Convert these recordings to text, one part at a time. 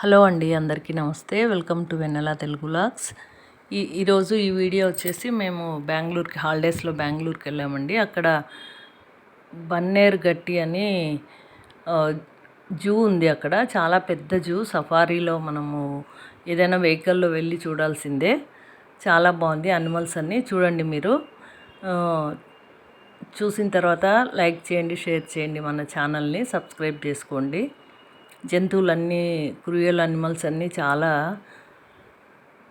Hello అండి అందరికీ నమస్తే. Welcome to Vennela Telugu vlogs ఈ ఈరోజు ఈ వీడియో వచ్చేసి మేము బెంగళూరుకి హాలిడేస్లో బెంగళూరుకి వెళ్ళామండి. అక్కడ బన్నేరు గట్టి అని జూ ఉంది అక్కడ. చాలా పెద్ద జూ. సఫారీలో మనము ఏదైనా వెహికల్లో వెళ్ళి చూడాల్సిందే. చాలా బాగుంది. అనిమల్స్ అన్నీ చూడండి మీరు. చూసిన తర్వాత లైక్ చేయండి షేర్ చేయండి మన ఛానల్ని సబ్స్క్రైబ్ చేసుకోండి. జంతువులన్నీ క్రూయల్ అనిమల్స్ అన్నీ చాలా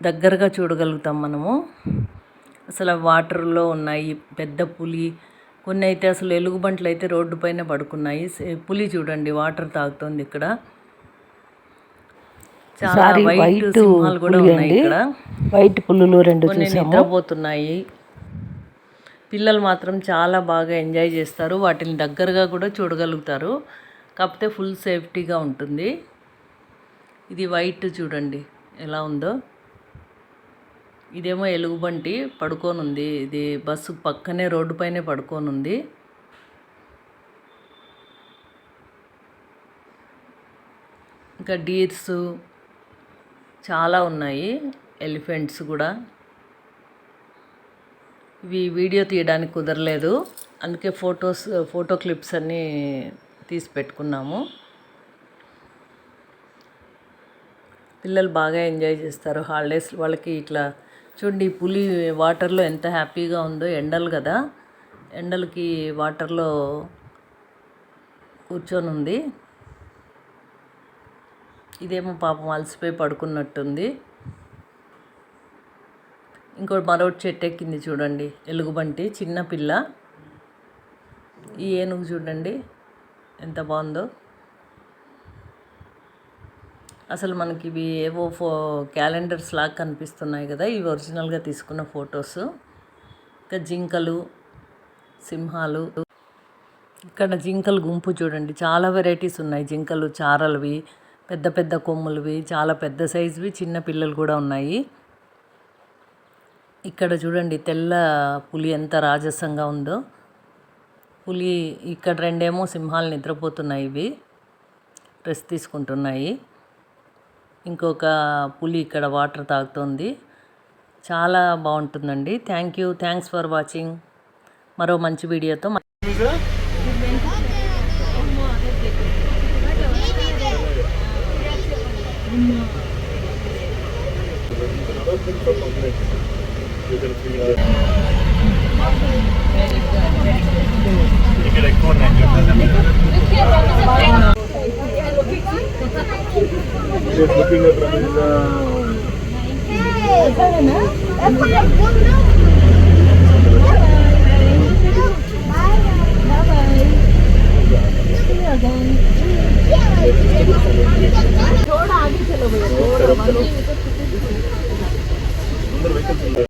దగ్గరగా చూడగలుగుతాం మనము. అసలు వాటర్లో ఉన్నాయి పెద్ద పులి కొన్ని అయితే అసలు ఎలుగుబంట్లు అయితే రోడ్డు పైన పడుకున్నాయి. పులి చూడండి వాటర్ తాగుతోంది ఇక్కడ. చాలా వైట్ సింహాలు కూడా ఉన్నాయి. ఇక్కడ. వైట్ పుల్లులు రెండు కొన్ని నిద్రపోతున్నాయి. పిల్లలు మాత్రం చాలా బాగా ఎంజాయ్ చేస్తారు. వాటిని దగ్గరగా కూడా చూడగలుగుతారు. కాకపోతే ఫుల్ సేఫ్టీగా ఉంటుంది. ఇది వైట్ చూడండి ఎలా ఉందో. ఇదేమో ఎలుగుబంటి పడుకోనుంది. ఇది బస్సు పక్కనే రోడ్డు పైనే పడుకోనుంది. ఇంకా డీర్స్ చాలా ఉన్నాయి ఎలిఫెంట్స్ కూడా. ఇవి వీడియో తీయడానికి కుదరలేదు. అందుకే ఫొటోస్ ఫోటో క్లిప్స్ అన్నీ తీసి పెట్టుకున్నాము. పిల్లలు బాగా ఎంజాయ్ చేస్తారు హాలిడేస్ వాళ్ళకి ఇట్లా. చూడండి పులి వాటర్లో ఎంత హ్యాపీగా ఉందో ఎండలు కదా. ఎండలకి వాటర్లో కూర్చొని ఉంది. ఇదేమో పాపం అలసిపోయి పడుకున్నట్టుంది. ఇంకోటి మరొకటి చెట్టు ఎక్కింది చూడండి ఎలుగుబంటి చిన్న పిల్ల. ఈ ఏనుగు చూడండి. ఎంత బాగుందో. అసలు మనకి ఇవి ఏవో ఫో క్యాలెండర్స్ లాగా కనిపిస్తున్నాయి కదా ఇవి ఒరిజినల్గా తీసుకున్న ఫొటోస్. ఇంకా జింకలు సింహాలు. ఇక్కడ జింకలు గుంపు చూడండి చాలా వెరైటీస్ ఉన్నాయి. జింకలు చారలవి పెద్ద పెద్ద కొమ్ములవి చాలా పెద్ద సైజువి చిన్న పిల్లలు కూడా ఉన్నాయి. ఇక్కడ చూడండి తెల్ల పులి ఎంత రాజసంగా ఉందో. పులి ఇక్కడ రెండేమో సింహాలు నిద్రపోతున్నాయి ఇవి. రెస్ట్ తీసుకుంటున్నాయి. ఇంకొక పులి ఇక్కడ వాటర్ తాగుతుంది. చాలా బాగుంటుందండి. Thank you. Thanks for watching. మరో మంచి వీడియోతో మ- ఇక్కడ Just looking at Ramila. Hey, that's what I don't know. थोड़ा आगे चलो भैया